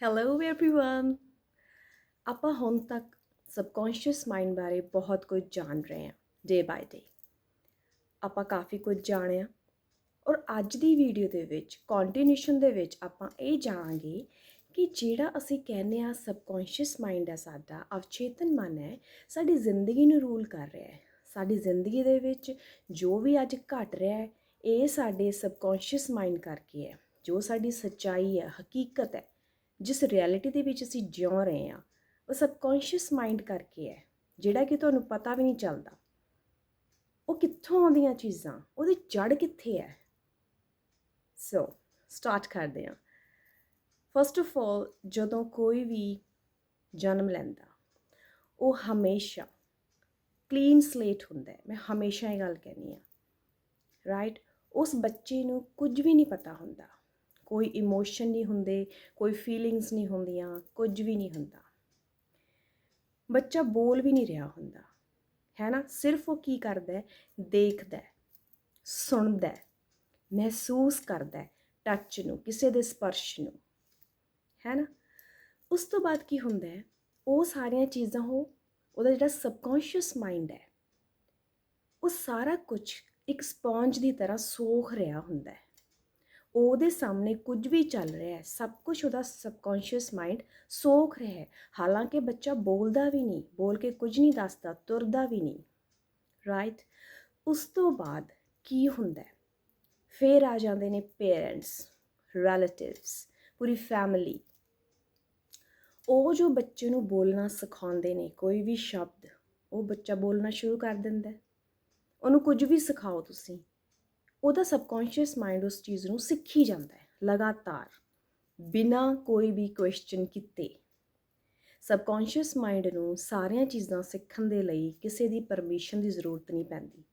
Hello everyone ਆਪਾਂ ਹੁਣ ਤੱਕ ਸਬਕੌਂਸ਼ੀਅਸ ਮਾਈਂਡ ਬਾਰੇ ਬਹੁਤ ਕੁਝ ਜਾਣ ਰਹੇ ਹਾਂ ਡੇ ਬਾਈ ਡੇ ਆਪਾਂ ਕਾਫੀ ਕੁਝ ਜਾਣਿਆ ਔਰ ਅੱਜ ਦੀ ਵੀਡੀਓ ਦੇ ਵਿੱਚ ਕੰਟੀਨਿਊਸ਼ਨ ਦੇ ਵਿੱਚ ਆਪਾਂ ਇਹ ਜਾਣਾਂਗੇ ਕਿ ਜਿਹੜਾ ਅਸੀਂ ਕਹਿੰਦੇ ਆ ਸਬਕੌਂਸ਼ੀਅਸ ਮਾਈਂਡ ਹੈ ਸਾਡਾ ਅਵਚੇਤਨ ਮਨ ਹੈ ਸਾਡੀ ਜ਼ਿੰਦਗੀ ਨੂੰ ਰੂਲ ਕਰ ਰਿਹਾ ਹੈ ਸਾਡੀ ਜ਼ਿੰਦਗੀ ਦੇ ਵਿੱਚ ਜੋ ਵੀ ਅੱਜ ਘਟ ਰਿਹਾ ਹੈ ਇਹ ਸਾਡੇ ਸਬਕੌਂਸ਼ੀਅਸ ਮਾਈਂਡ ਕਰਕੇ ਹੈ ਜੋ ਸਾਡੀ ਸੱਚਾਈ ਹੈ ਹਕੀਕਤ ਹੈ ਜਿਸ ਰਿਐਲਿਟੀ ਦੇ ਵਿੱਚ ਅਸੀਂ ਜਿਉ ਰਹੇ ਹਾਂ, ਉਹ ਸਬਕੌਂਸ਼ੀਅਸ ਮਾਈਂਡ ਕਰਕੇ ਹੈ, ਜਿਹੜਾ ਕਿ ਤੁਹਾਨੂੰ ਪਤਾ ਵੀ ਨਹੀਂ ਚੱਲਦਾ। ਉਹ ਕਿੱਥੋਂ ਆਉਂਦੀਆਂ ਚੀਜ਼ਾਂ? ਉਹਦੀ ਜੜ ਕਿੱਥੇ ਹੈ? ਸੋ ਸਟਾਰਟ ਕਰਦੇ ਹਾਂ। ਫਸਟ ਆਫ ਆਲ ਜਦੋਂ ਕੋਈ ਵੀ ਜਨਮ ਲੈਂਦਾ, ਉਹ ਹਮੇਸ਼ਾ ਕਲੀਨ ਸਲੇਟ ਹੁੰਦਾ ਹੈ। ਮੈਂ ਹਮੇਸ਼ਾ ਇਹ ਗੱਲ ਕਹਿੰਦੀ ਹਾਂ ਰਾਈਟ ਉਸ ਬੱਚੇ ਨੂੰ ਕੁਝ ਵੀ ਨਹੀਂ ਪਤਾ ਹੁੰਦਾ। ਕੋਈ ਇਮੋਸ਼ਨ ਨਹੀਂ ਹੁੰਦੇ, ਕੋਈ ਫੀਲਿੰਗਸ ਨਹੀਂ ਹੁੰਦੀਆਂ, ਕੁਝ ਵੀ ਨਹੀਂ ਹੁੰਦਾ। ਬੱਚਾ ਬੋਲ ਵੀ ਨਹੀਂ ਰਿਹਾ ਹੁੰਦਾ ਹੈ ਨਾ ਸਿਰਫ ਉਹ ਕੀ ਕਰਦਾ ਦੇਖਦਾ ਸੁਣਦਾ ਮਹਿਸੂਸ ਕਰਦਾ ਟੱਚ ਨੂੰ, ਕਿਸੇ ਦੇ ਸਪਰਸ਼ ਨੂੰ ਹੈ ਨਾ ਉਸ ਤੋਂ ਬਾਅਦ ਕੀ ਹੁੰਦਾ ਹੈ? ਉਹ ਸਾਰੀਆਂ ਚੀਜ਼ਾਂ ਉਹ, ਉਹਦਾ ਜਿਹੜਾ ਸਬਕੌਂਸ਼ੀਅਸ ਮਾਈਂਡ ਹੈ, ਉਹ ਸਾਰਾ ਕੁਝ ਇੱਕ ਸਪੌਂਜ ਦੀ ਤਰ੍ਹਾਂ ਸੋਖ ਰਿਹਾ ਹੁੰਦਾ ਹੈ। ਉਹਦੇ ਸਾਹਮਣੇ ਕੁਝ ਵੀ ਚੱਲ ਰਿਹਾ ਹੈ, ਸਭ ਕੁਝ ਉਹਦਾ ਸਬਕੌਂਸ਼ੀਅਸ ਮਾਈਂਡ ਸੋਖ ਰਿਹਾ ਹੈ। ਹਾਲਾਂਕਿ ਬੱਚਾ ਬੋਲਦਾ ਵੀ ਨਹੀਂ, ਬੋਲ ਕੇ ਕੁਝ ਨਹੀਂ ਦੱਸਦਾ, ਤੁਰਦਾ ਵੀ ਨਹੀਂ। ਰਾਈਟ ਉਸ ਤੋਂ ਬਾਅਦ ਕੀ ਹੁੰਦਾ ਹੈ? ਫੇਰ ਆ ਜਾਂਦੇ ਨੇ ਪੇਰੈਂਟਸ ਰਿਲੇਟਿਵਸ ਪੂਰੀ ਫੈਮਿਲੀ ਉਹ ਜੋ ਬੱਚੇ ਨੂੰ ਬੋਲਣਾ ਸਿਖਾਉਂਦੇ ਨੇ, ਕੋਈ ਵੀ ਸ਼ਬਦ, ਉਹ ਬੱਚਾ ਬੋਲਣਾ ਸ਼ੁਰੂ ਕਰ ਦਿੰਦਾ ਉਹਨੂੰ ਕੁਝ ਵੀ ਸਿਖਾਓ ਤੁਸੀਂ। ਉਹਦਾ ਸਬਕੌਂਸ਼ੀਅਸ ਮਾਈਂਡ ਉਸ ਚੀਜ਼ ਨੂੰ ਸਿੱਖੀ ਜਾਂਦਾ ਹੈ, ਲਗਾਤਾਰ, ਬਿਨਾ ਕੋਈ ਵੀ ਕੁਐਸਚਨ ਕੀਤੇ। ਸਬਕੌਂਸ਼ੀਅਸ ਮਾਈਂਡ ਨੂੰ ਸਾਰੀਆਂ ਚੀਜ਼ਾਂ ਸਿੱਖਣ ਦੇ ਲਈ ਕਿਸੇ ਦੀ ਪਰਮਿਸ਼ਨ ਦੀ ਜ਼ਰੂਰਤ ਨਹੀਂ ਪੈਂਦੀ।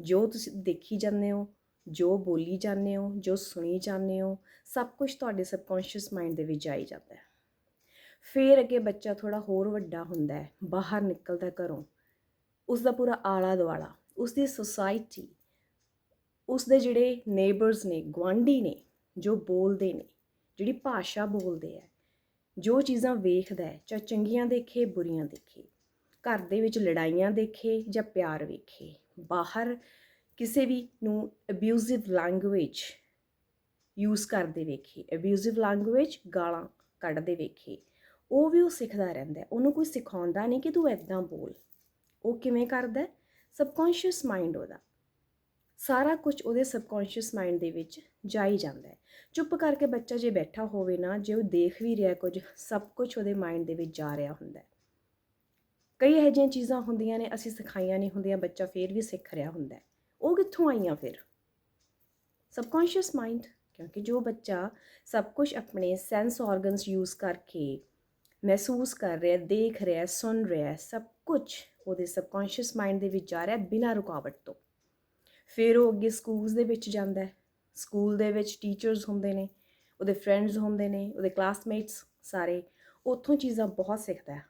ਜੋ ਤੁਸੀਂ ਦੇਖੀ ਜਾਂਦੇ ਹੋ, ਜੋ ਬੋਲੀ ਜਾਂਦੇ ਹੋ, ਜੋ ਸੁਣੀ ਜਾਂਦੇ ਹੋ, ਸਭ ਕੁਝ ਤੁਹਾਡੇ ਸਬਕੌਂਸ਼ੀਅਸ ਮਾਈਂਡ ਦੇ ਵਿੱਚ ਜਾਈ ਜਾਂਦਾ ਹੈ। ਫੇਰ ਅੱਗੇ ਬੱਚਾ ਥੋੜਾ ਹੋਰ ਵੱਡਾ ਹੁੰਦਾ ਹੈ, ਬਾਹਰ ਨਿਕਲਦਾ ਘਰੋਂ ਉਸ ਦਾ ਪੂਰਾ ਆਲਾ ਦੁਆਲਾ ਉਸ ਦੀ ਸੋਸਾਇਟੀ ਉਸ ਦੇ ਜਿਹੜੇ ਨੇਬਰਸ ਨੇ, ਗੁਆਂਢੀ ਨੇ, ਜੋ ਬੋਲਦੇ ਨੇ, ਜਿਹੜੀ ਭਾਸ਼ਾ ਬੋਲਦੇ ਆ, ਜੋ ਚੀਜ਼ਾਂ ਵੇਖਦਾ ਹੈ, ਚਾਹੇ ਚੰਗੀਆਂ ਦੇਖੇ, ਬੁਰੀਆਂ ਦੇਖੇ, ਘਰ ਦੇ ਵਿੱਚ ਲੜਾਈਆਂ ਦੇਖੇ ਜਾਂ ਪਿਆਰ ਵੇਖੇ, ਬਾਹਰ ਕਿਸੇ ਵੀ ਨੂੰ ਅਬਿਊਜ਼ਿਵ ਲੈਂਗੁਏਜ ਯੂਜ਼ ਕਰਦੇ ਵੇਖੇ ਅਬਿਊਜ਼ਿਵ ਲੈਂਗੁਏਜ ਗਾਲਾਂ ਕੱਢਦੇ ਵੇਖੇ, ਉਹ ਵੀ ਉਹ ਸਿੱਖਦਾ ਰਹਿੰਦਾ ਉਹਨੂੰ ਕੋਈ ਸਿਖਾਉਂਦਾ ਨਹੀਂ ਕਿ ਤੂੰ ਐਦਾਂ ਬੋਲ, ਉਹ ਕਿਵੇਂ ਕਰਦਾ ਹੈ? ਸਬਕੌਂਸ਼ੀਅਸ ਮਾਈਂਡ ਉਹਦਾ। ਸਾਰਾ ਕੁਝ ਉਹਦੇ ਸਬਕੌਂਸ਼ੀਅਸ ਮਾਈਂਡ ਦੇ ਵਿੱਚ ਜਾਈ ਜਾਂਦਾ ਹੈ। ਚੁੱਪ ਕਰਕੇ ਬੱਚਾ ਜੇ ਬੈਠਾ ਹੋਵੇ ਨਾ, ਜੇ ਉਹ ਦੇਖ ਵੀ ਰਿਹਾ ਕੁਝ, ਸਭ ਕੁਝ ਉਹਦੇ ਮਾਈਂਡ ਦੇ ਵਿੱਚ ਜਾ ਰਿਹਾ ਹੁੰਦਾ ਹੈ। ਕਈ ਇਹੋ ਜਿਹੀਆਂ ਚੀਜ਼ਾਂ ਹੁੰਦੀਆਂ ਨੇ, ਅਸੀਂ ਸਿਖਾਈਆਂ ਨਹੀਂ ਹੁੰਦੀਆਂ, ਬੱਚਾ ਫੇਰ ਵੀ ਸਿੱਖ ਰਿਹਾ ਹੁੰਦਾ ਹੈ। ਉਹ ਕਿੱਥੋਂ ਆਈਆਂ ਫਿਰ? ਸਬਕੌਂਸ਼ੀਅਸ ਮਾਈਂਡ ਕਿਉਂਕਿ ਜੋ ਬੱਚਾ ਸਭ ਕੁਝ ਆਪਣੇ ਸੈਂਸ ਆਰਗਨਸ ਯੂਜ਼ ਕਰਕੇ ਮਹਿਸੂਸ ਕਰ ਰਿਹਾ, ਦੇਖ ਰਿਹਾ, ਸੁਣ ਰਿਹਾ, ਸਭ ਕੁਝ ਉਹਦੇ ਸਬਕੌਂਸ਼ੀਅਸ ਮਾਈਂਡ ਦੇ ਵਿੱਚ ਜਾ ਰਿਹਾ ਬਿਨਾਂ ਰੁਕਾਵਟ ਤੋਂ। ਫਿਰ ਉਹ ਅੱਗੇ ਸਕੂਲਸ ਦੇ ਵਿੱਚ ਜਾਂਦਾ ਹੈ। ਸਕੂਲ ਦੇ ਵਿੱਚ ਟੀਚਰਸ ਹੁੰਦੇ ਨੇ, ਉਹਦੇ ਫਰੈਂਡਸ ਹੁੰਦੇ ਨੇ, ਉਹਦੇ ਕਲਾਸਮੇਟਸ ਸਾਰੇ। ਉੱਥੋਂ ਚੀਜ਼ਾਂ ਬਹੁਤ ਸਿੱਖਦਾ ਹੈ।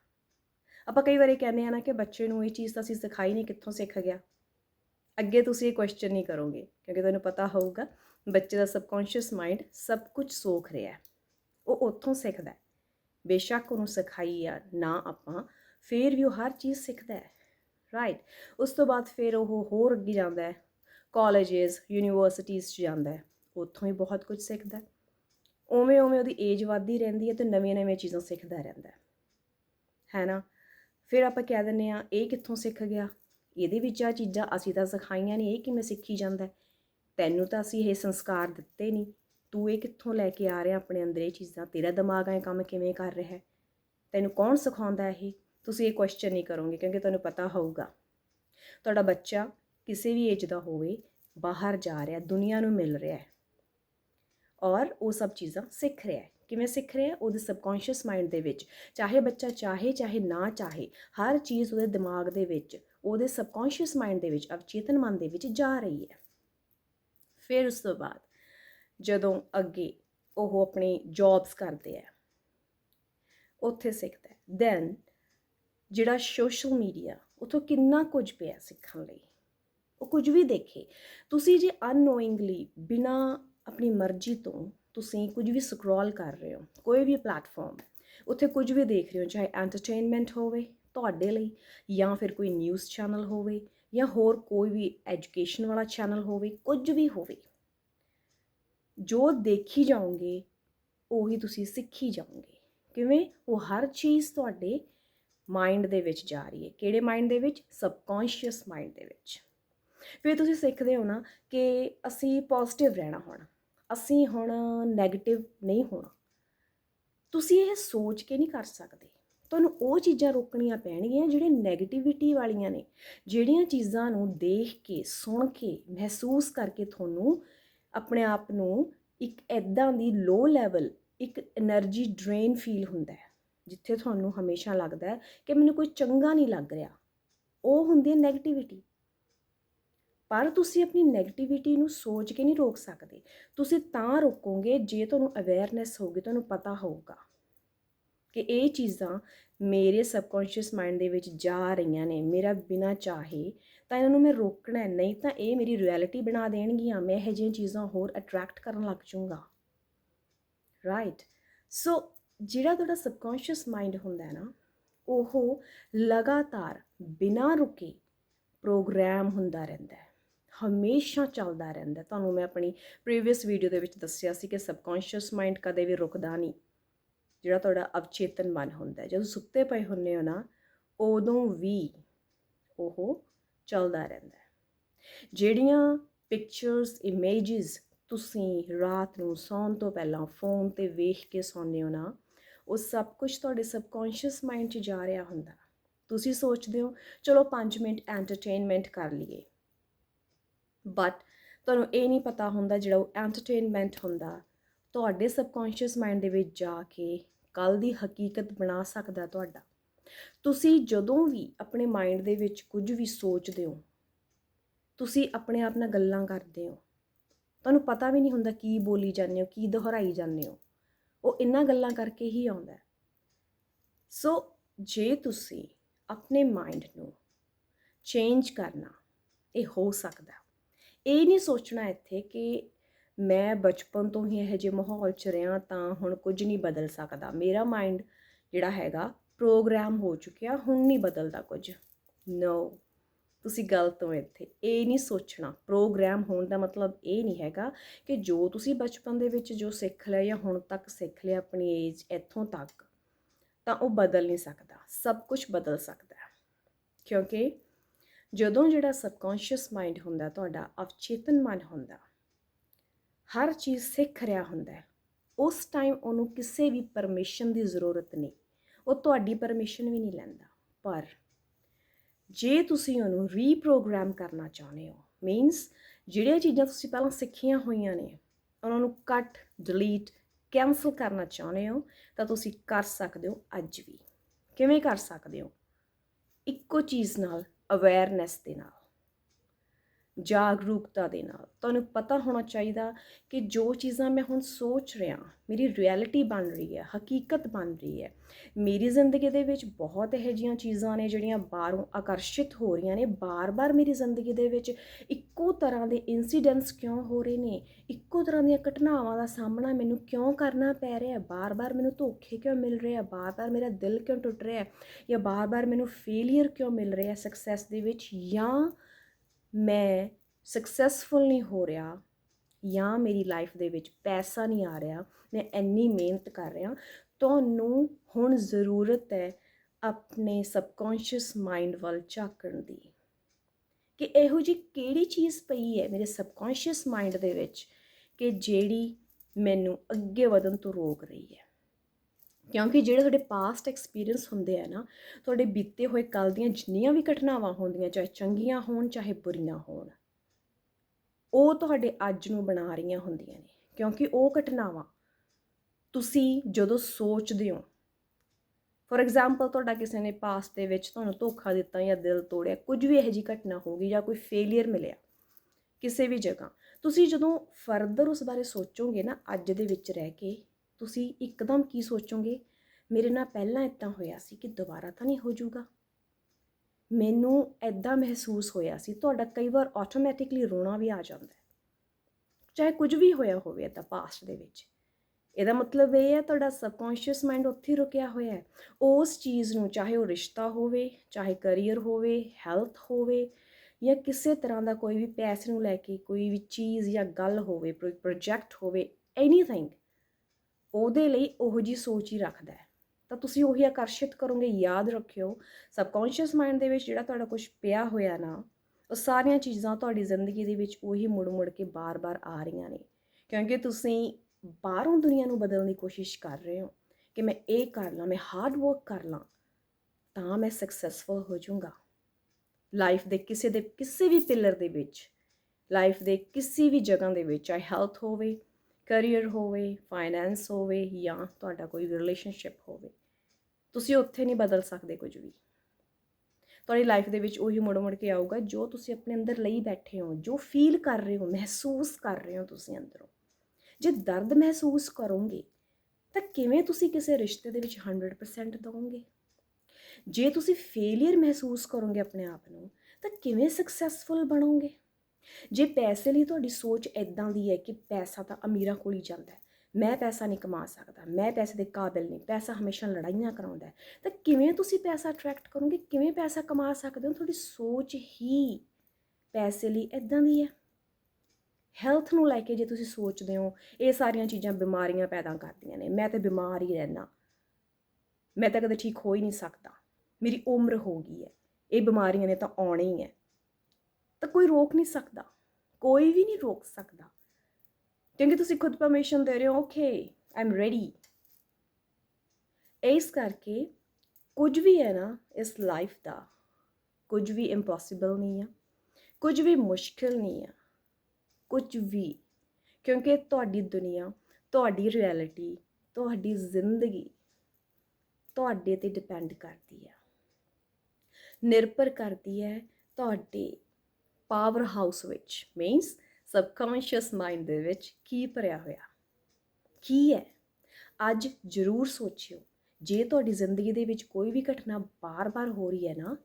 ਆਪਾਂ ਕਈ ਵਾਰੀ ਕਹਿੰਦੇ ਆ ਨਾ ਕਿ ਬੱਚੇ ਨੂੰ ਇਹ ਚੀਜ਼ ਤਾਂ ਅਸੀਂ ਸਿਖਾਈ ਨਹੀਂ, ਕਿੱਥੋਂ ਸਿੱਖ ਗਿਆ? ਅੱਗੇ ਤੁਸੀਂ ਇਹ ਕੁਐਸਚਨ ਨਹੀਂ ਕਰੋਗੇ, ਕਿਉਂਕਿ ਤੁਹਾਨੂੰ ਪਤਾ ਹੋਊਗਾ, ਬੱਚੇ ਦਾ ਸਬਕੌਂਸ਼ੀਅਸ ਮਾਈਂਡ ਸਭ ਕੁਝ ਸੋਖ ਰਿਹਾ ਹੈ। ਉਹ ਉੱਥੋਂ ਸਿੱਖਦਾ ਹੈ। ਬੇਸ਼ੱਕ ਉਹਨੂੰ ਸਿਖਾਈ ਆ, ਨਾ ਆਪਾਂ, ਫੇਰ ਵੀ ਉਹ ਹਰ ਚੀਜ਼ ਸਿੱਖਦਾ ਹੈ। ਰਾਈਟ ਉਸ ਤੋਂ ਬਾਅਦ ਫਿਰ ਉਹ ਹੋਰ ਅੱਗੇ ਜਾਂਦਾ ਹੈ। ਕਾਲਜਸ ਯੂਨੀਵਰਸਿਟੀਜ਼ 'ਚ ਜਾਂਦਾ ਹੈ। ਉੱਥੋਂ ਹੀ ਬਹੁਤ ਕੁਝ ਸਿੱਖਦਾ ਉਵੇਂ ਉਵੇਂ ਉਹਦੀ ਏਜ ਵੱਧਦੀ ਰਹਿੰਦੀ ਹੈ ਤੇ ਨਵੀਆਂ ਨਵੀਆਂ ਚੀਜ਼ਾਂ ਸਿੱਖਦਾ ਰਹਿੰਦਾ ਹੈ। ਨਾ? ਫਿਰ ਆਪਾਂ ਕਹਿ ਦਿੰਦੇ ਆ ਇਹ ਕਿੱਥੋਂ ਸਿੱਖ ਗਿਆ? ਇਹਦੇ ਵਿੱਚ ਆ ਚੀਜ਼ਾਂ ਅਸੀਂ ਤਾਂ ਸਿਖਾਈਆਂ ਨਹੀਂ, ਇਹ ਕਿਵੇਂ ਸਿੱਖੀ ਜਾਂਦਾ ਤੈਨੂੰ ਤਾਂ ਅਸੀਂ ਇਹ ਸੰਸਕਾਰ ਦਿੱਤੇ ਨਹੀਂ। ਤੂੰ ਇਹ ਕਿੱਥੋਂ ਲੈ ਕੇ ਆ ਰਿਹਾ ਆਪਣੇ ਅੰਦਰ ਇਹ ਚੀਜ਼ਾਂ? ਤੇਰਾ ਦਿਮਾਗ ਐ ਕੰਮ ਕਿਵੇਂ ਕਰ ਰਿਹਾ ਹੈ? ਤੈਨੂੰ ਕੌਣ ਸਿਖਾਉਂਦਾ ਇਹ? ਤੁਸੀਂ ਇਹ ਕੁਐਸਚਨ ਨਹੀਂ ਕਰੋਗੇ ਕਿਉਂਕਿ ਤੁਹਾਨੂੰ ਪਤਾ ਹੋਊਗਾ। ਤੁਹਾਡਾ ਬੱਚਾ ਕਿਸੇ ਵੀ ਏਜ ਦਾ ਹੋਵੇ, ਬਾਹਰ ਜਾ ਰਿਹਾ, ਦੁਨੀਆ ਨੂੰ ਮਿਲ ਰਿਹਾ ਔਰ ਉਹ ਸਭ ਚੀਜ਼ਾਂ ਸਿੱਖ ਰਿਹਾ ਹੈ। ਕਿਵੇਂ ਸਿੱਖ ਰਿਹਾ ਉਹਦੇ ਸਬਕੌਂਸ਼ੀਅਸ ਮਾਈਂਡ ਦੇ ਵਿੱਚ। ਚਾਹੇ ਬੱਚਾ ਚਾਹੇ ਚਾਹੇ ਨਾ ਚਾਹੇ, ਹਰ ਚੀਜ਼ ਉਹਦੇ ਦਿਮਾਗ ਦੇ ਵਿੱਚ, ਉਹਦੇ ਸਬਕੌਂਸ਼ੀਅਸ ਮਾਈਂਡ ਦੇ ਵਿੱਚ, ਅਵਚੇਤਨ ਮਨ ਦੇ ਵਿੱਚ ਜਾ ਰਹੀ ਹੈ। ਫਿਰ ਉਸ ਤੋਂ ਬਾਅਦ ਜਦੋਂ ਅੱਗੇ ਉਹ ਆਪਣੀ ਜੌਬਸ ਕਰਦੇ ਆ ਉੱਥੇ ਸਿੱਖਦਾ ਦੈਨ ਜਿਹੜਾ ਸੋਸ਼ਲ ਮੀਡੀਆ ਉਥੋਂ ਕਿੰਨਾ ਕੁਝ ਪਿਆ ਸਿੱਖਣ ਲਈ। ਉਹ ਕੁਝ ਵੀ ਦੇਖੇ। ਤੁਸੀਂ ਜੇ ਅਨਨੋਇੰਗਲੀ ਬਿਨਾ ਆਪਣੀ ਮਰਜ਼ੀ ਤੋਂ ਤੁਸੀਂ ਕੁਝ ਵੀ ਸਕਰੋਲ ਕਰ ਰਹੇ ਹੋ, ਕੋਈ ਵੀ ਪਲੇਟਫਾਰਮ ਉੱਥੇ ਕੁਝ ਵੀ ਦੇਖ ਰਹੇ ਹੋ, ਚਾਹੇ ਐਂਟਰਟੇਨਮੈਂਟ ਹੋਵੇ ਤੁਹਾਡੇ ਲਈ ਜਾਂ ਫਿਰ ਕੋਈ ਨਿਊਜ਼ ਚੈਨਲ ਹੋਵੇ ਜਾਂ ਹੋਰ ਕੋਈ ਵੀ ਐਜੂਕੇਸ਼ਨ ਵਾਲਾ ਚੈਨਲ ਹੋਵੇ, ਕੁਝ ਵੀ ਹੋਵੇ, ਜੋ ਦੇਖੀ ਜਾਓਗੇ, ਉਹੀ ਤੁਸੀਂ ਸਿੱਖੀ ਜਾਓਗੇ। ਕਿਵੇਂ? ਉਹ ਹਰ ਚੀਜ਼ ਤੁਹਾਡੇ ਮਾਈਂਡ ਦੇ ਵਿੱਚ ਜਾ ਰਹੀ ਹੈ। ਕਿਹੜੇ ਮਾਈਂਡ ਦੇ ਵਿੱਚ? ਸਬਕੌਂਸ਼ੀਅਸ ਮਾਈਂਡ ਦੇ ਵਿੱਚ। ਫਿਰ ਤੁਸੀਂ ਸਿੱਖਦੇ ਹੋ ਨਾ ਕਿ ਅਸੀਂ ਪੋਜ਼ਿਟਿਵ ਰਹਿਣਾ ਹੁਣ, ਅਸੀਂ ਹੁਣ ਨੈਗੇਟਿਵ ਨਹੀਂ ਹੋਣਾ। ਤੁਸੀਂ ਇਹ ਸੋਚ ਕੇ ਨਹੀਂ ਕਰ ਸਕਦੇ। ਤੁਹਾਨੂੰ ਉਹ ਚੀਜ਼ਾਂ ਰੋਕਣੀਆਂ ਪੈਣਗੀਆਂ ਜਿਹੜੇ ਨੈਗੇਟਿਵਿਟੀ ਵਾਲੀਆਂ ਨੇ, ਜਿਹੜੀਆਂ ਚੀਜ਼ਾਂ ਨੂੰ ਦੇਖ ਕੇ, ਸੁਣ ਕੇ, ਮਹਿਸੂਸ ਕਰਕੇ ਤੁਹਾਨੂੰ ਆਪਣੇ ਆਪ ਨੂੰ ਇੱਕ ਐਦਾਂ ਦੀ ਲੋ ਲੈਵਲ ਇੱਕ એનર્ਜੀ ਡਰੇਨ ਫੀਲ ਹੁੰਦਾ ਹੈ, ਜਿੱਥੇ ਤੁਹਾਨੂੰ ਹਮੇਸ਼ਾ ਲੱਗਦਾ ਹੈ ਕਿ ਮੈਨੂੰ ਕੋਈ ਚੰਗਾ ਨਹੀਂ ਲੱਗ ਰਿਹਾ। ਉਹ ਹੁੰਦੀ ਹੈ ਨੈਗੇਟਿਵਿਟੀ ਪਰ ਤੁਸੀਂ ਆਪਣੀ 네ਗੇਟਿਵਿਟੀ ਨੂੰ ਸੋਚ ਕੇ ਨਹੀਂ ਰੋਕ ਸਕਦੇ। ਤੁਸੀਂ ਤਾਂ ਰੋਕੋਗੇ ਜੇ ਤੁਹਾਨੂੰ ਅਵੇਅਰਨੈਸ ਹੋਊਗੀ, ਤੁਹਾਨੂੰ ਪਤਾ ਹੋਊਗਾ ਕਿ ਇਹ ਚੀਜ਼ਾਂ ਮੇਰੇ ਸਬਕੌਂਸ਼ੀਅਸ ਮਾਈਂਡ ਦੇ ਵਿੱਚ ਜਾ ਰਹੀਆਂ ਨੇ, ਮੇਰਾ ਬਿਨਾ ਚਾਹੇ ਤਾਂ ਇਹਨਾਂ ਨੂੰ ਮੈਂ ਰੋਕਣਾ ਨਹੀਂ, ਤਾਂ ਇਹ ਮੇਰੀ ਰਿਐਲਿਟੀ ਬਣਾ ਦੇਣਗੀਆਂ। ਮੈਂ ਇਹੋ ਜਿਹੀਆਂ ਚੀਜ਼ਾਂ ਹੋਰ ਅਟਰੈਕਟ ਕਰਨ ਲੱਗ ਜਾਊਂਗਾ। ਰਾਈਟ ਸੋ ਜਿਹੜਾ ਤੁਹਾਡਾ ਸਬਕੌਂਸ਼ੀਅਸ ਮਾਈਂਡ ਹੁੰਦਾ ਹੈ ਨਾ, ਉਹ ਲਗਾਤਾਰ ਬਿਨਾਂ ਰੁਕੇ ਪ੍ਰੋਗਰਾਮ ਹੁੰਦਾ ਰਹਿੰਦਾ ਹੈ। ਹਮੇਸ਼ਾ ਚੱਲਦਾ ਰਹਿੰਦਾ। ਤੁਹਾਨੂੰ ਮੈਂ ਆਪਣੀ ਪ੍ਰੀਵੀਅਸ ਵੀਡੀਓ ਦੇ ਵਿੱਚ ਦੱਸਿਆ ਸੀ ਕਿ ਸਬਕੌਂਸ਼ੀਅਸ ਮਾਈਂਡ ਕਦੇ ਵੀ ਰੁਕਦਾ ਨਹੀਂ। ਜਿਹੜਾ ਤੁਹਾਡਾ ਅਵਚੇਤਨ ਮਨ ਹੁੰਦਾ ਜਦੋਂ ਸੁੱਤੇ ਪਏ ਹੁੰਨੇ ਹੋ ਨਾ, ਉਦੋਂ ਵੀ ਉਹ ਚੱਲਦਾ ਰਹਿੰਦਾ ਜਿਹੜੀਆਂ ਪਿਕਚਰਸ ਇਮੇजेस ਤੁਸੀਂ ਰਾਤ ਨੂੰ ਸੌਣ ਤੋਂ ਪਹਿਲਾਂ ਫੋਨ ਤੇ ਵੇਖ ਕੇ ਸੌਂਦੇ ਹੋ ਨਾ, ਉਹ ਸਭ ਕੁਝ ਤੁਹਾਡੇ ਸਬਕੌਂਸ਼ੀਅਸ ਮਾਈਂਡ 'ਚ ਜਾ ਰਿਹਾ ਹੁੰਦਾ। ਤੁਸੀਂ ਸੋਚਦੇ ਹੋ, ਚਲੋ 5 ਮਿੰਟ ਐਂਟਰਟੇਨਮੈਂਟ ਕਰ ਲਈਏ। ਬਟ ਤੁਹਾਨੂੰ ਇਹ ਨਹੀਂ ਪਤਾ ਹੁੰਦਾ ਜਿਹੜਾ ਉਹ ਐਂਟਰਟੇਨਮੈਂਟ ਹੁੰਦਾ। ਤੁਹਾਡੇ ਸਬਕੌਂਸ਼ੀਅਸ ਮਾਈਂਡ ਦੇ ਵਿੱਚ ਜਾ ਕੇ ਕੱਲ ਦੀ ਹਕੀਕਤ ਬਣਾ ਸਕਦਾ ਤੁਹਾਡਾ। ਤੁਸੀਂ ਜਦੋਂ ਵੀ ਆਪਣੇ ਮਾਈਂਡ ਦੇ ਵਿੱਚ ਕੁਝ ਵੀ ਸੋਚਦੇ ਹੋ, ਤੁਸੀਂ ਆਪਣੇ ਆਪ ਨਾਲ ਗੱਲਾਂ ਕਰਦੇ ਹੋ। ਤੁਹਾਨੂੰ ਪਤਾ ਵੀ ਨਹੀਂ ਹੁੰਦਾ ਕੀ ਬੋਲੀ ਜਾਂਦੇ ਹੋ, ਕੀ ਦੁਹਰਾਈ ਜਾਂਦੇ ਹੋ। ਉਹ ਇੰਨਾ ਗੱਲਾਂ ਕਰਕੇ ਹੀ ਆਉਂਦਾ ਸੋ ਜੇ ਤੁਸੀਂ ਆਪਣੇ ਮਾਈਂਡ ਨੂੰ ਚੇਂਜ ਕਰਨਾ, ਇਹ ਹੋ ਸਕਦਾ। ਇਹ ਨਹੀਂ ਸੋਚਣਾ ਇੱਥੇ ਕਿ ਮੈਂ ਬਚਪਨ ਤੋਂ ਹੀ ਇਹੋ ਜਿਹੇ ਮਾਹੌਲ 'ਚ ਰਿਹਾ ਤਾਂ ਹੁਣ ਕੁਝ ਨਹੀਂ ਬਦਲ ਸਕਦਾ। ਮੇਰਾ ਮਾਈਂਡ ਜਿਹੜਾ ਹੈਗਾ ਪ੍ਰੋਗਰਾਮ ਹੋ ਚੁੱਕਿਆ, ਹੁਣ ਨਹੀਂ ਬਦਲਦਾ ਕੁਝ। ਨੋ ਤੁਸੀਂ ਗਲਤ ਹੋ ਇੱਥੇ। ਇਹ ਨਹੀਂ ਸੋਚਣਾ। ਪ੍ਰੋਗਰਾਮ ਹੋਣ ਦਾ ਮਤਲਬ ਇਹ ਨਹੀਂ ਹੈਗਾ ਕਿ ਜੋ ਤੁਸੀਂ ਬਚਪਨ ਦੇ ਵਿੱਚ ਜੋ ਸਿੱਖ ਲਿਆ ਜਾਂ ਹੁਣ ਤੱਕ ਸਿੱਖ ਲਿਆ ਆਪਣੀ ਏਜ ਇੱਥੋਂ ਤੱਕ, ਤਾਂ ਉਹ ਬਦਲ ਨਹੀਂ ਸਕਦਾ। ਸਭ ਕੁਝ ਬਦਲ ਸਕਦਾ। ਕਿਉਂਕਿ ਜਦੋਂ ਜਿਹੜਾ ਸਬਕੌਂਸ਼ੀਅਸ ਮਾਈਂਡ ਹੁੰਦਾ, ਤੁਹਾਡਾ ਅਵਚੇਤਨ ਮਨ ਹੁੰਦਾ। ਹਰ ਚੀਜ਼ ਸਿੱਖ ਰਿਹਾ ਹੁੰਦਾ ਹੈ। ਉਸ ਟਾਈਮ ਉਹਨੂੰ ਕਿਸੇ ਵੀ ਪਰਮਿਸ਼ਨ ਦੀ ਜ਼ਰੂਰਤ ਨਹੀਂ। ਉਹ ਤੁਹਾਡੀ ਪਰਮਿਸ਼ਨ ਵੀ ਨਹੀਂ ਲੈਂਦਾ। ਪਰ ਜੇ ਤੁਸੀਂ ਉਹਨੂੰ ਰੀਪ੍ਰੋਗਰਾਮ ਕਰਨਾ ਚਾਹੁੰਦੇ ਹੋ ਮੀਨਸ ਜਿਹੜੀਆਂ ਚੀਜ਼ਾਂ ਤੁਸੀਂ ਪਹਿਲਾਂ ਸਿੱਖੀਆਂ ਹੋਈਆਂ ਨੇ, ਉਹਨਾਂ ਨੂੰ ਕੱਟ ਡਿਲੀਟ ਕੈਨਸਲ ਕਰਨਾ ਚਾਹੁੰਦੇ ਹੋ, ਤਾਂ ਤੁਸੀਂ ਕਰ ਸਕਦੇ ਹੋ ਅੱਜ ਵੀ। ਕਿਵੇਂ ਕਰ ਸਕਦੇ ਹੋ? ਇੱਕੋ ਚੀਜ਼ ਨਾਲ ਅਵੇਅਰਨੈਸ ਦੇ ਨਾਲ ਜਾਗਰੂਕਤਾ ਦੇ ਨਾਲ। ਤੁਹਾਨੂੰ ਪਤਾ ਹੋਣਾ ਚਾਹੀਦਾ ਕਿ ਜੋ ਚੀਜ਼ਾਂ ਮੈਂ ਹੁਣ ਸੋਚ ਰਿਹਾ, ਮੇਰੀ ਰਿਐਲਿਟੀ ਬਣ ਰਹੀ ਹੈ, ਹਕੀਕਤ ਬਣ ਰਹੀ ਹੈ, ਮੇਰੀ ਜ਼ਿੰਦਗੀ ਦੇ ਵਿੱਚ ਬਹੁਤ ਇਹੋ ਜਿਹੀਆਂ ਚੀਜ਼ਾਂ ਨੇ ਜਿਹੜੀਆਂ ਬਾਹਰੋਂ ਆਕਰਸ਼ਿਤ ਹੋ ਰਹੀਆਂ ਨੇ। ਬਾਰ-ਬਾਰ ਮੇਰੀ ਜ਼ਿੰਦਗੀ ਦੇ ਵਿੱਚ ਇੱਕੋ ਤਰ੍ਹਾਂ ਦੇ ਇਨਸੀਡੈਂਟਸ ਕਿਉਂ ਹੋ ਰਹੇ ਨੇ? ਇੱਕੋ ਤਰ੍ਹਾਂ ਦੀਆਂ ਘਟਨਾਵਾਂ ਦਾ ਸਾਹਮਣਾ ਮੈਨੂੰ ਕਿਉਂ ਕਰਨਾ ਪੈ ਰਿਹਾ ਹੈ? ਬਾਰ-ਬਾਰ ਮੈਨੂੰ ਧੋਖੇ ਕਿਉਂ ਮਿਲ ਰਹੇ ਆ? ਬਾਰ-ਬਾਰ ਮੇਰਾ ਦਿਲ ਕਿਉਂ ਟੁੱਟ ਰਿਹਾ ਹੈ? ਜਾਂ ਬਾਰ-ਬਾਰ ਮੈਨੂੰ ਫੇਲਿਅਰ ਕਿਉਂ ਮਿਲ ਰਿਹਾ ਹੈ ਸਕਸੈਸ ਦੇ ਵਿੱਚ? ਜਾਂ ਮੈਂ ਸਕਸੈਸਫੁਲ ਨਹੀਂ ਹੋ ਰਿਹਾ ਜਾਂ ਮੇਰੀ ਲਾਈਫ ਦੇ ਵਿੱਚ ਪੈਸਾ ਨਹੀਂ ਆ ਰਿਹਾ, ਮੈਂ ਇੰਨੀ ਮਿਹਨਤ ਕਰ ਰਿਹਾ, ਤੁਹਾਨੂੰ ਹੁਣ ਜ਼ਰੂਰਤ ਹੈ ਆਪਣੇ ਸਬਕੌਂਸ਼ੀਅਸ ਮਾਈਂਡ ਵੱਲ ਝਾਕਣ ਦੀ। ਕਿ ਇਹੋ ਜੀ ਕਿਹੜੀ ਚੀਜ਼ ਪਈ ਹੈ ਮੇਰੇ ਸਬਕੌਂਸ਼ੀਅਸ ਮਾਈਂਡ ਦੇ ਵਿੱਚ ਕਿ ਜਿਹੜੀ ਮੈਨੂੰ ਅੱਗੇ ਵਧਣ ਤੋਂ ਰੋਕ ਰਹੀ ਹੈ? ਕਿਉਂਕਿ ਜਿਹੜੇ ਤੁਹਾਡੇ ਪਾਸਟ ਐਕਸਪੀਰੀਅੰਸ ਹੁੰਦੇ ਆ ਨਾ, ਤੁਹਾਡੇ ਬੀਤੇ ਹੋਏ ਕੱਲ ਦੀਆਂ ਜਿੰਨੀਆਂ ਵੀ ਘਟਨਾਵਾਂ ਹੁੰਦੀਆਂ, ਚਾਹੇ ਚੰਗੀਆਂ ਹੋਣ, ਚਾਹੇ ਬੁਰੀਆਂ ਹੋਣ, ਉਹ ਤੁਹਾਡੇ ਅੱਜ ਨੂੰ ਬਣਾ ਰਹੀਆਂ ਹੁੰਦੀਆਂ ਨੇ। ਕਿਉਂਕਿ ਉਹ ਘਟਨਾਵਾਂ ਤੁਸੀਂ ਜਦੋਂ ਸੋਚਦੇ ਹੋ ਫੋਰ ਐਗਜ਼ਾਮਪਲ ਤੁਹਾਡਾ ਕਿਸੇ ਨੇ ਪਾਸਟ ਦੇ ਵਿੱਚ ਤੁਹਾਨੂੰ ਧੋਖਾ ਦਿੱਤਾ ਜਾਂ ਦਿਲ ਤੋੜਿਆ, ਕੁਝ ਵੀ ਇਹੋ ਜਿਹੀ ਘਟਨਾ ਹੋ ਗਈ ਜਾਂ ਕੋਈ ਫੇਲਿਅਰ ਮਿਲਿਆ ਕਿਸੇ ਵੀ ਜਗ੍ਹਾ, ਤੁਸੀਂ ਜਦੋਂ ਫਰਦਰ ਉਸ ਬਾਰੇ ਸੋਚੋਗੇ ਨਾ, ਅੱਜ ਦੇ ਵਿੱਚ ਰਹਿ ਕੇ ਤੁਸੀਂ ਇੱਕਦਮ ਕੀ ਸੋਚੋਗੇ? ਮੇਰੇ ਨਾਲ ਪਹਿਲਾਂ ਇਦਾਂ ਹੋਇਆ ਸੀ ਕਿ ਦੁਬਾਰਾ ਤਾਂ ਨਹੀਂ ਹੋ ਜਾਊਗਾ। ਮੈਨੂੰ ਐਦਾਂ ਮਹਿਸੂਸ ਹੋਇਆ ਸੀ, ਤੁਹਾਡਾ ਕਈ ਵਾਰ ਆਟੋਮੈਟਿਕਲੀ ਰੋਣਾ ਵੀ ਆ ਜਾਂਦਾ ਹੈ। ਚਾਹੇ ਕੁਝ ਵੀ ਹੋਇਆ ਹੋਵੇ ਤਾਂ ਪਾਸਟ ਦੇ ਵਿੱਚ। ਇਹਦਾ ਮਤਲਬ ਇਹ ਹੈ ਤੁਹਾਡਾ ਸਬਕੌਂਸ਼ੀਅਸ ਮਾਈਂਡ ਉੱਥੇ ਹੀ ਰੁਕਿਆ ਹੋਇਆ ਹੈ। ਉਸ ਚੀਜ਼ ਨੂੰ ਚਾਹੇ ਉਹ ਰਿਸ਼ਤਾ ਹੋਵੇ, ਚਾਹੇ ਕੈਰੀਅਰ ਹੋਵੇ ਹੈਲਥ ਹੋਵੇ ਜਾਂ ਕਿਸੇ ਤਰ੍ਹਾਂ ਦਾ ਕੋਈ ਵੀ ਪੈਸੇ ਨੂੰ ਲੈ ਕੇ ਕੋਈ ਵੀ ਚੀਜ਼ ਜਾਂ ਗੱਲ ਹੋਵੇ ਪ੍ਰੋਜੈਕਟ ਹੋਵੇ ਐਨੀਥਿੰਗ ਉਹਦੇ ਲਈ ਉਹੋ ਜੀ ਸੋਚ ਹੀ ਰੱਖਦਾ ਹੈ। ਤਾਂ ਤੁਸੀਂ ਉਹੀ ਆਕਰਸ਼ਿਤ ਕਰੋਗੇ, ਯਾਦ ਰੱਖਿਓ, ਸਬਕੌਂਸ਼ੀਅਸ ਮਾਈਂਡ ਦੇ ਵਿੱਚ ਜਿਹੜਾ ਤੁਹਾਡਾ ਕੁਝ ਪਿਆ ਹੋਇਆ ਨਾ, ਉਹ ਸਾਰੀਆਂ ਚੀਜ਼ਾਂ ਤੁਹਾਡੀ ਜ਼ਿੰਦਗੀ ਦੇ ਵਿੱਚ ਉਹੀ ਮੁੜ-ਮੁੜ ਕੇ ਬਾਰ-ਬਾਰ ਆ ਰਹੀਆਂ ਨੇ। ਕਿਉਂਕਿ ਤੁਸੀਂ ਬਾਹਰੋਂ ਦੁਨੀਆ ਨੂੰ ਬਦਲਣ ਦੀ ਕੋਸ਼ਿਸ਼ ਕਰ ਰਹੇ ਹੋ ਕਿ ਮੈਂ ਇਹ ਕਰ ਲਾਂ, ਮੈਂ ਹਾਰਡ ਵਰਕ ਕਰ ਲਾਂ, ਤਾਂ ਮੈਂ ਸਕਸੈਸਫੁਲ ਹੋ ਜਾਊਂਗਾ। ਲਾਈਫ ਦੇ ਕਿਸੇ ਦੇ, ਕਿਸੇ ਵੀ ਪਿਲਰ ਦੇ ਵਿੱਚ ਲਾਈਫ ਦੇ ਕਿਸੇ ਵੀ ਜਗ੍ਹਾ ਦੇ ਵਿੱਚ, ਚਾਹੇ ਹੈਲਥ ਹੋਵੇ ਕੈਰੀਅਰ ਹੋਵੇ ਫਾਈਨੈਂਸ ਹੋਵੇ ਜਾਂ ਤੁਹਾਡਾ ਕੋਈ ਰਿਲੇਸ਼ਨਸ਼ਿਪ ਹੋਵੇ, ਤੁਸੀਂ ਉੱਥੇ ਨਹੀਂ ਬਦਲ ਸਕਦੇ ਕੁਝ ਵੀ। ਤੁਹਾਡੀ ਲਾਈਫ ਦੇ ਵਿੱਚ ਉਹੀ ਮੁੜ ਮੁੜ ਕੇ ਆਊਗਾ ਜੋ ਤੁਸੀਂ ਆਪਣੇ ਅੰਦਰ ਲਈ ਬੈਠੇ ਹੋ, ਜੋ ਫੀਲ ਕਰ ਰਹੇ ਹੋ, ਮਹਿਸੂਸ ਕਰ ਰਹੇ ਹੋ ਤੁਸੀਂ ਅੰਦਰੋਂ। ਜੇ ਦਰਦ ਮਹਿਸੂਸ ਕਰੋਗੇ, ਤਾਂ ਕਿਵੇਂ ਤੁਸੀਂ ਕਿਸੇ ਰਿਸ਼ਤੇ ਦੇ ਵਿੱਚ 100% ਦੋਗੇ ਜੇ ਤੁਸੀਂ ਫੇਲਿਅਰ ਮਹਿਸੂਸ ਕਰੋਗੇ ਆਪਣੇ ਆਪ ਨੂੰ, ਤਾਂ ਕਿਵੇਂ ਸਕਸੈਸਫੁਲ ਬਣੋਗੇ? ਜੇ ਪੈਸੇ ਲਈ ਤੁਹਾਡੀ ਸੋਚ ਇਦਾਂ ਦੀ ਹੈ ਕਿ ਪੈਸਾ ਤਾਂ ਅਮੀਰਾਂ ਕੋਲ ਹੀ ਜਾਂਦਾ ਹੈ, ਮੈਂ ਪੈਸਾ ਨਹੀਂ ਕਮਾ ਸਕਦਾ, ਮੈਂ ਪੈਸੇ ਦੇ ਕਾਬਿਲ ਨਹੀਂ, ਪੈਸਾ ਹਮੇਸ਼ਾ ਲੜਾਈਆਂ ਕਰਾਉਂਦਾ ਤਾਂ ਕਿਵੇਂ ਤੁਸੀਂ ਪੈਸਾ ਅਟਰੈਕਟ ਕਰੋਗੇ, ਕਿਵੇਂ ਪੈਸਾ ਕਮਾ ਸਕਦੇ ਹੋ? ਤੁਹਾਡੀ ਸੋਚ ਹੀ ਪੈਸੇ ਲਈ ਇਦਾਂ ਦੀ ਹੈ। ਹੈਲਥ ਨੂੰ ਲੈ ਕੇ ਜੇ ਤੁਸੀਂ ਸੋਚਦੇ ਹੋ, ਇਹ ਸਾਰੀਆਂ ਚੀਜ਼ਾਂ ਬਿਮਾਰੀਆਂ ਪੈਦਾ ਕਰਦੀਆਂ ਨੇ, ਮੈਂ ਤਾਂ ਬਿਮਾਰ ਹੀ ਰਹਿਣਾ ਮੈਂ ਤਾਂ ਕਦੇ ਠੀਕ ਹੋ ਹੀ ਨਹੀਂ ਸਕਦਾ, ਮੇਰੀ ਉਮਰ ਹੋ ਗਈ ਹੈ, ਇਹ ਬਿਮਾਰੀਆਂ ਨੇ ਤਾਂ ਆਉਣੀ ਹੀ ਹੈ। ਤਾਂ ਕੋਈ ਰੋਕ ਨਹੀਂ ਸਕਦਾ। ਕੋਈ ਵੀ ਨਹੀਂ ਰੋਕ ਸਕਦਾ। ਕਿਉਂਕਿ ਤੁਸੀਂ ਖੁਦ ਪਰਮਿਸ਼ਨ ਦੇ ਰਹੇ ਹੋ ਓਕੇ ਆਈ ਐਮ ਰੈਡੀ ਇਸ ਕਰਕੇ ਕੁਝ ਵੀ ਹੈ ਨਾ, ਇਸ ਲਾਈਫ ਦਾ, ਕੁਝ ਵੀ ਇੰਪੋਸੀਬਲ ਨਹੀਂ ਆ, ਕੁਝ ਵੀ ਮੁਸ਼ਕਿਲ ਨਹੀਂ ਆ, ਕੁਝ ਵੀ। ਕਿਉਂਕਿ ਤੁਹਾਡੀ ਦੁਨੀਆ, ਤੁਹਾਡੀ ਰਿਐਲਿਟੀ ਤੁਹਾਡੀ ਜ਼ਿੰਦਗੀ ਤੁਹਾਡੇ ਤੇ ਡਿਪੈਂਡ ਕਰਦੀ ਆ। ਨਿਰਭਰ ਕਰਦੀ ਹੈ ਤੁਹਾਡੇ ਪਾਵਰ ਹਾਊਸ ਵਿੱਚ ਮੀਨਸ ਸਬਕੌਂਸ਼ੀਅਸ ਮਾਈਂਡ ਦੇ ਵਿੱਚ ਕੀ ਭਰਿਆ ਹੋਇਆ? ਕੀ ਹੈ? ਅੱਜ ਜ਼ਰੂਰ ਸੋਚਿਓ, ਜੇ ਤੁਹਾਡੀ ਜ਼ਿੰਦਗੀ ਦੇ ਵਿੱਚ ਕੋਈ ਵੀ ਘਟਨਾ ਬਾਰ-ਬਾਰ ਹੋ ਰਹੀ ਹੈ ਨਾ,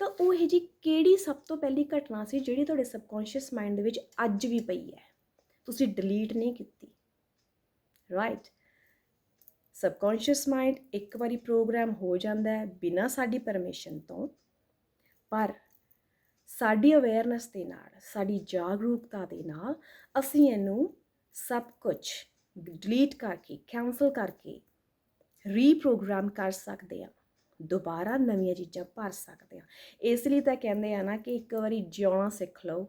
ਤਾਂ ਉਹ ਇਹ ਜੀ ਕਿਹੜੀ ਸਭ ਤੋਂ ਪਹਿਲੀ ਘਟਨਾ ਸੀ ਜਿਹੜੀ ਤੁਹਾਡੇ ਸਬਕੌਂਸ਼ੀਅਸ ਮਾਈਂਡ ਦੇ ਵਿੱਚ ਅੱਜ ਵੀ ਪਈ ਹੈ? ਤੁਸੀਂ ਡਿਲੀਟ ਨਹੀਂ ਕੀਤੀ ਰਾਈਟ ਸਬਕੌਂਸ਼ੀਅਸ ਮਾਈਂਡ ਇੱਕ ਵਾਰੀ ਪ੍ਰੋਗਰਾਮ ਹੋ ਜਾਂਦਾ ਹੈ ਬਿਨਾਂ ਸਾਡੀ ਪਰਮਿਸ਼ਨ ਤੋਂ, ਪਰ ਸਾਡੀ ਅਵੇਅਰਨੈਸ ਦੇ ਨਾਲ, ਸਾਡੀ ਜਾਗਰੂਕਤਾ ਦੇ ਨਾਲ ਅਸੀਂ ਇਹਨੂੰ ਸਭ ਕੁਝ ਡਿਲੀਟ ਕਰਕੇ ਕੈਨਸਲ ਕਰਕੇ ਰੀਪ੍ਰੋਗਰਾਮ ਕਰ ਸਕਦੇ ਹਾਂ, ਦੁਬਾਰਾ ਨਵੀਆਂ ਚੀਜ਼ਾਂ ਭਰ ਸਕਦੇ ਹਾਂ। ਇਸ ਲਈ ਤਾਂ ਕਹਿੰਦੇ ਆ ਨਾ ਕਿ ਇੱਕ ਵਾਰੀ ਜਿਉਣਾ ਸਿੱਖ ਲਓ,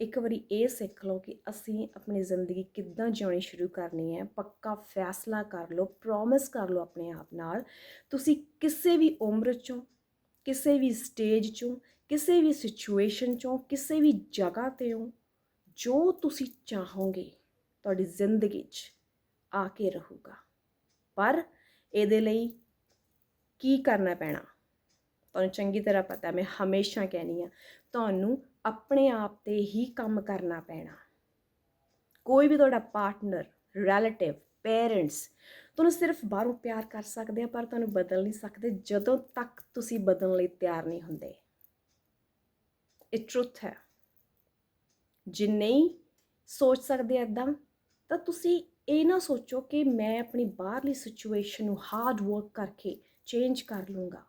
ਇੱਕ ਵਾਰੀ ਇਹ ਸਿੱਖ ਲਓ ਕਿ ਅਸੀਂ ਆਪਣੀ ਜ਼ਿੰਦਗੀ ਕਿੱਦਾਂ ਜਿਉਣੀ ਸ਼ੁਰੂ ਕਰਨੀ ਹੈ, ਪੱਕਾ ਫੈਸਲਾ ਕਰ ਲਓ ਪ੍ਰੋਮਿਸ ਕਰ ਲਓ ਆਪਣੇ ਆਪ ਨਾਲ। ਤੁਸੀਂ ਕਿਸੇ ਵੀ ਉਮਰ ਚੋਂ, ਕਿਸੇ ਵੀ ਸਟੇਜ ਚੋਂ ਕਿਸੇ ਵੀ ਸਿਚੁਏਸ਼ਨ ਚੋਂ, ਕਿਸੇ ਵੀ ਜਗ੍ਹਾ ਤੇ ਹੋ, ਜੋ ਤੁਸੀਂ ਚਾਹੋਗੇ, ਤੁਹਾਡੀ ਜ਼ਿੰਦਗੀ 'ਚ ਆ ਕੇ ਰਹੂਗਾ। ਪਰ ਇਹਦੇ ਲਈ ਕੀ ਕਰਨਾ ਪੈਣਾ? ਤੁਹਾਨੂੰ ਚੰਗੀ ਤਰ੍ਹਾਂ ਪਤਾ, ਮੈਂ ਹਮੇਸ਼ਾ ਕਹਿਨੀ ਆ, ਤੁਹਾਨੂੰ ਆਪਣੇ ਆਪ ਤੇ ਹੀ ਕੰਮ ਕਰਨਾ ਪੈਣਾ। ਕੋਈ ਵੀ ਤੁਹਾਡਾ ਪਾਰਟਨਰ ਰਿਲੇਟਿਵ ਪੇਰੈਂਟਸ ਤੁਹਾਨੂੰ ਸਿਰਫ ਬਾਹਰੋਂ ਪਿਆਰ ਕਰ ਸਕਦੇ ਆ, ਪਰ ਤੁਹਾਨੂੰ ਬਦਲ ਨਹੀਂ ਸਕਦੇ ਜਦੋਂ ਤੱਕ ਤੁਸੀਂ ਬਦਲਣ ਲਈ ਤਿਆਰ ਨਹੀਂ ਹੁੰਦੇ। ਇਹ ਟਰੁੱਥ ਹੈ। ਜੇ ਨਹੀਂ ਸੋਚ ਸਕਦੇ ਐਦਾਂ ਤਾਂ ਤੁਸੀਂ ਇਹ ਨਾ ਸੋਚੋ ਕਿ ਮੈਂ ਆਪਣੀ ਬਾਹਰਲੀ ਸਿਚੁਏਸ਼ਨ ਨੂੰ ਹਾਰਡ ਵਰਕ ਕਰਕੇ ਚੇਂਜ ਕਰ ਲੂੰਗਾ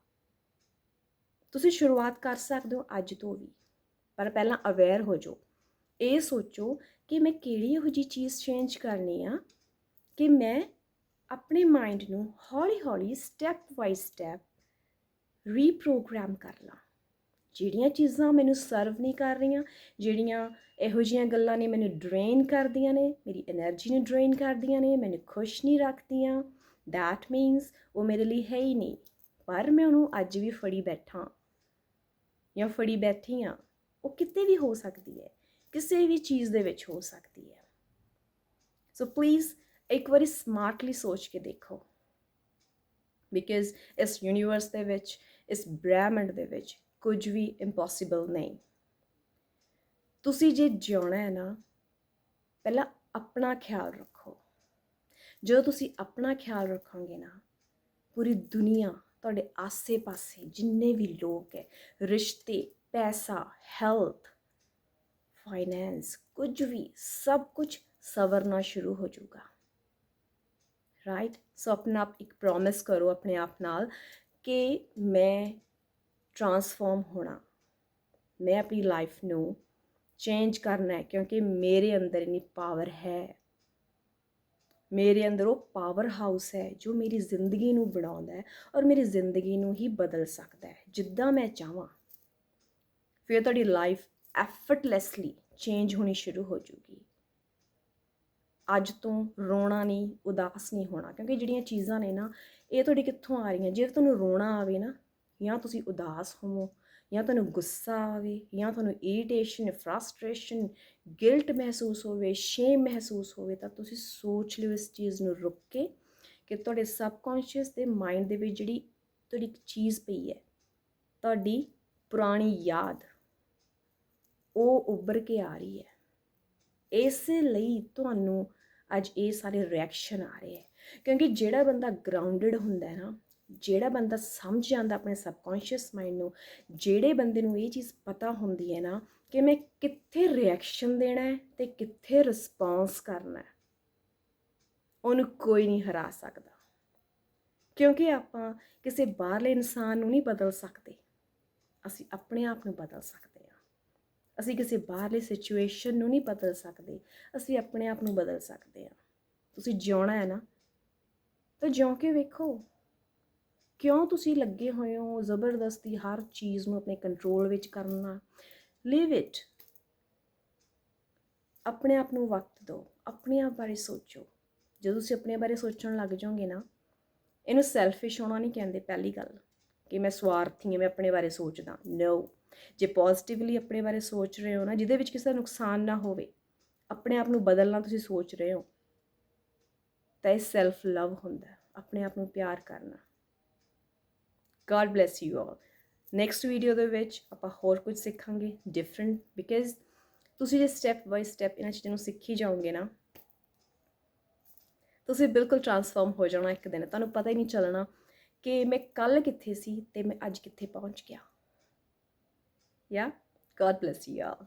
ਤੁਸੀਂ ਸ਼ੁਰੂਆਤ ਕਰ ਸਕਦੇ ਹੋ ਅੱਜ ਤੋਂ ਵੀ, ਪਰ ਪਹਿਲਾਂ ਅਵੇਅਰ ਹੋ ਜਾਓ। ਇਹ ਸੋਚੋ ਕਿ ਮੈਂ ਕਿਹੜੀ ਇਹੋ ਜੀ ਚੀਜ਼ ਚੇਂਜ ਕਰਨੀ ਆ ਕਿ ਮੈਂ ਆਪਣੇ ਮਾਈਂਡ ਨੂੰ ਹੌਲੀ-ਹੌਲੀ ਸਟੈਪ ਬਾਈ ਸਟੈਪ ਰੀਪ੍ਰੋਗਰਾਮ ਕਰ ਲਾਂ। ਜਿਹੜੀਆਂ ਚੀਜ਼ਾਂ ਮੈਨੂੰ ਸਰਵ ਨਹੀਂ ਕਰ ਰਹੀਆਂ, ਜਿਹੜੀਆਂ ਇਹੋ ਜਿਹੀਆਂ ਗੱਲਾਂ ਨੇ ਮੈਨੂੰ ਡਰੇਨ ਕਰਦੀਆਂ ਨੇ, ਮੇਰੀ એનર્ਜੀ ਨੂੰ ਡਰੇਨ ਕਰਦੀਆਂ ਨੇ, ਮੈਨੂੰ ਖੁਸ਼ ਨਹੀਂ ਰੱਖਦੀਆਂ ਥੈਟ ਮੀਨਸ ਉਹ ਮੇਰੇ ਲਈ ਹੈ ਹੀ ਨਹੀਂ, ਪਰ ਮੈਂ ਉਹਨੂੰ ਅੱਜ ਵੀ ਫੜੀ ਬੈਠਾ, ਜਾਂ ਫੜੀ ਬੈਠੀ ਆ ਉਹ ਕਿਤੇ ਵੀ ਹੋ ਸਕਦੀ ਹੈ, ਕਿਸੇ ਵੀ ਚੀਜ਼ ਦੇ ਵਿੱਚ ਹੋ ਸਕਦੀ ਹੈ। ਸੋ ਪਲੀਜ਼ ਇੱਕ ਵਾਰੀ ਸਮਾਰਟਲੀ ਸੋਚ ਕੇ ਦੇਖੋ ਬਿਕਾਜ਼ ਇਸ ਯੂਨੀਵਰਸ ਦੇ ਵਿੱਚ, ਇਸ ਬ੍ਰਹਿਮੰਡ ਦੇ ਵਿੱਚ ਕੁਝ ਵੀ ਇੰਪੋਸੀਬਲ ਨਹੀਂ। ਤੁਸੀਂ ਜੇ ਜਿਉਣਾ ਹੈ ਨਾ, ਪਹਿਲਾਂ ਆਪਣਾ ਖਿਆਲ ਰੱਖੋ। ਜਦੋਂ ਤੁਸੀਂ ਆਪਣਾ ਖਿਆਲ ਰੱਖੋਗੇ ਨਾ, ਪੂਰੀ ਦੁਨੀਆ ਤੁਹਾਡੇ ਆਸੇ-ਪਾਸੇ ਜਿੰਨੇ ਵੀ ਲੋਕ ਹੈ, ਰਿਸ਼ਤੇ, ਪੈਸਾ ਹੈਲਥ ਫਾਈਨੈਂਸ ਕੁਝ ਵੀ, ਸਭ ਕੁਝ ਸਵਰਨਾ ਸ਼ੁਰੂ ਹੋ ਜਾਊਗਾ। ਰਾਈਟ ਸੋ ਆਪਣਾ ਆਪ ਇੱਕ ਪ੍ਰੋਮਿਸ ਕਰੋ ਆਪਣੇ ਆਪ ਨਾਲ ਕਿ ਮੈਂ ਟਰਾਂਸਫਾਰਮ ਹੋਣਾ। ਮੈਂ ਆਪਣੀ ਲਾਈਫ ਨੂੰ ਚੇਂਜ ਕਰਨਾ ਹੈ ਕਿਉਂਕਿ ਮੇਰੇ ਅੰਦਰ ਇਨੀ ਪਾਵਰ ਹੈ। ਮੇਰੇ ਅੰਦਰ ਉਹ ਪਾਵਰ ਹਾਊਸ ਹੈ ਜੋ ਮੇਰੀ ਜ਼ਿੰਦਗੀ ਨੂੰ ਬਣਾਉਂਦਾ ਹੈ ਔਰ ਮੇਰੀ ਜ਼ਿੰਦਗੀ ਨੂੰ ਹੀ ਬਦਲ ਸਕਦਾ ਹੈ, ਜਿੱਦਾਂ ਮੈਂ ਚਾਹਾਂ। ਫਿਰ ਤੁਹਾਡੀ ਲਾਈਫ ਐਫਰਟਲੈਸਲੀ ਚੇਂਜ ਹੋਣੀ ਸ਼ੁਰੂ ਹੋ ਜੂਗੀ। ਅੱਜ ਤੋਂ ਰੋਣਾ ਨਹੀਂ, ਉਦਾਸ ਨਹੀਂ ਹੋਣਾ ਕਿਉਂਕਿ ਜਿਹੜੀਆਂ ਚੀਜ਼ਾਂ ਨੇ ਨਾ, ਇਹ ਤੁਹਾਡੀ ਕਿੱਥੋਂ ਆ ਰਹੀਆਂ? ਜੇ ਤੁਹਾਨੂੰ ਰੋਣਾ ਆਵੇ ਨਾ ਜਾਂ ਤੁਸੀਂ ਉਦਾਸ ਹੋਵੋ, ਜਾਂ ਤੁਹਾਨੂੰ ਗੁੱਸਾ ਆਵੇ, ਜਾਂ ਤੁਹਾਨੂੰ ਇਰੀਟੇਸ਼ਨ ਫਰਸਟ੍ਰੇਸ਼ਨ ਗਿਲਟ ਮਹਿਸੂਸ ਹੋਵੇ ਸ਼ੇਮ ਮਹਿਸੂਸ ਹੋਵੇ, ਤਾਂ ਤੁਸੀਂ ਸੋਚ ਲਿਓ ਇਸ ਚੀਜ਼ ਨੂੰ ਰੁੱਕ ਕੇ ਕਿ ਤੁਹਾਡੇ ਸਬਕੌਂਸ਼ੀਅਸ ਦੇ ਮਾਈਂਡ ਦੇ ਵਿੱਚ ਜਿਹੜੀ ਤੁਹਾਡੀ ਇੱਕ ਚੀਜ਼ ਪਈ ਹੈ, ਤੁਹਾਡੀ ਪੁਰਾਣੀ ਯਾਦ, ਉਹ ਉੱਭਰ ਕੇ ਆ ਰਹੀ ਹੈ। ਇਸੇ ਲਈ ਤੁਹਾਨੂੰ ਅੱਜ ਇਹ ਸਾਰੇ ਰਿਐਕਸ਼ਨ ਆ ਰਹੇ ਹੈ, ਕਿਉਂਕਿ ਜਿਹੜਾ ਬੰਦਾ ਗਰਾਊਂਡਡ ਹੁੰਦਾ ਹੈ ਨਾ ਜਿਹੜਾ ਬੰਦਾ ਸਮਝ ਜਾਂਦਾ ਆਪਣੇ ਸਬਕੌਂਸ਼ੀਅਸ ਮਾਈਂਡ ਨੂੰ, ਜਿਹੜੇ ਬੰਦੇ ਨੂੰ ਇਹ ਚੀਜ਼ ਪਤਾ ਹੁੰਦੀ ਹੈ ਨਾ ਕਿ ਮੈਂ ਕਿੱਥੇ ਰਿਐਕਸ਼ਨ ਦੇਣਾ ਹੈ ਤੇ ਕਿੱਥੇ ਰਿਸਪੌਂਸ ਕਰਨਾ ਹੈ, ਉਹਨੂੰ ਕੋਈ ਨਹੀਂ ਹਰਾ ਸਕਦਾ। ਕਿਉਂਕਿ ਆਪਾਂ ਕਿਸੇ ਬਾਹਰਲੇ ਇਨਸਾਨ ਨੂੰ ਨਹੀਂ ਬਦਲ ਸਕਦੇ। ਅਸੀਂ ਆਪਣੇ ਆਪ ਨੂੰ ਬਦਲ ਸਕਦੇ ਹਾਂ। ਅਸੀਂ ਕਿਸੇ ਬਾਹਰਲੇ ਸਿਚੁਏਸ਼ਨ ਨੂੰ ਨਹੀਂ ਬਦਲ ਸਕਦੇ। ਅਸੀਂ ਆਪਣੇ ਆਪ ਨੂੰ ਬਦਲ ਸਕਦੇ ਹਾਂ। ਤੁਸੀਂ ਜਿਉਣਾ ਹੈ ਨਾ, ਤਾਂ ਜਿਉਂ ਕੇ ਵੇਖੋ। ਕਿਉਂ ਤੁਸੀਂ ਲੱਗੇ ਹੋਏ ਹੋ ਜ਼ਬਰਦਸਤੀ ਹਰ ਚੀਜ਼ ਨੂੰ ਆਪਣੇ ਕੰਟਰੋਲ ਵਿੱਚ ਕਰਨਾ ਲਿਵ ਇਟ ਆਪਣੇ ਆਪ ਨੂੰ ਵਕਤ ਦਿਓ। ਆਪਣੇ ਆਪ ਬਾਰੇ ਸੋਚੋ। ਜਦੋਂ ਤੁਸੀਂ ਆਪਣੇ ਬਾਰੇ ਸੋਚਣ ਲੱਗ ਜਾਓਗੇ ਨਾ, ਇਹਨੂੰ ਸੈਲਫਿਸ਼ ਹੋਣਾ ਨਹੀਂ ਕਹਿੰਦੇ, ਪਹਿਲੀ ਗੱਲ ਕਿ ਮੈਂ ਸਵਾਰਥੀ ਹਾਂ, ਮੈਂ ਆਪਣੇ ਬਾਰੇ ਸੋਚਦਾ। ਨੋ ਜੇ ਪੋਜ਼ਿਟਿਵਲੀ ਆਪਣੇ ਬਾਰੇ ਸੋਚ ਰਹੇ ਹੋ ਨਾ, ਜਿਹਦੇ ਵਿੱਚ ਕਿਸੇ ਦਾ ਨੁਕਸਾਨ ਨਾ ਹੋਵੇ, ਆਪਣੇ ਆਪ ਨੂੰ ਬਦਲਣਾ ਤੁਸੀਂ ਸੋਚ ਰਹੇ ਹੋ, ਤਾਂ ਇਹ ਸੈਲਫ ਲਵ ਹੁੰਦਾ ਆਪਣੇ ਆਪ ਨੂੰ ਪਿਆਰ ਕਰਨਾ। God bless you all next video ਦੇ ਵਿੱਚ ਆਪਾਂ ਹੋਰ ਕੁਝ ਸਿੱਖਾਂਗੇ ਡਿਫਰੈਂਟ ਬਿਕਾਜ਼ ਤੁਸੀਂ ਜੇ ਸਟੈਪ ਬਾਈ ਸਟੈਪ ਇਹਨਾਂ ਚੀਜ਼ਾਂ ਨੂੰ ਸਿੱਖੀ ਜਾਓਗੇ ਨਾ, ਤੁਸੀਂ ਬਿਲਕੁਲ ਟਰਾਂਸਫਾਰਮ ਹੋ ਜਾਣਾ ਇੱਕ ਦਿਨ। ਤੁਹਾਨੂੰ ਪਤਾ ਹੀ ਨਹੀਂ ਚੱਲਣਾ ਕਿ ਮੈਂ ਕੱਲ ਕਿੱਥੇ ਸੀ ਤੇ ਮੈਂ ਅੱਜ ਕਿੱਥੇ ਪਹੁੰਚ ਗਿਆ। ਯਾ ਗॉड ਬlesਸ ਯੂ ਆਲ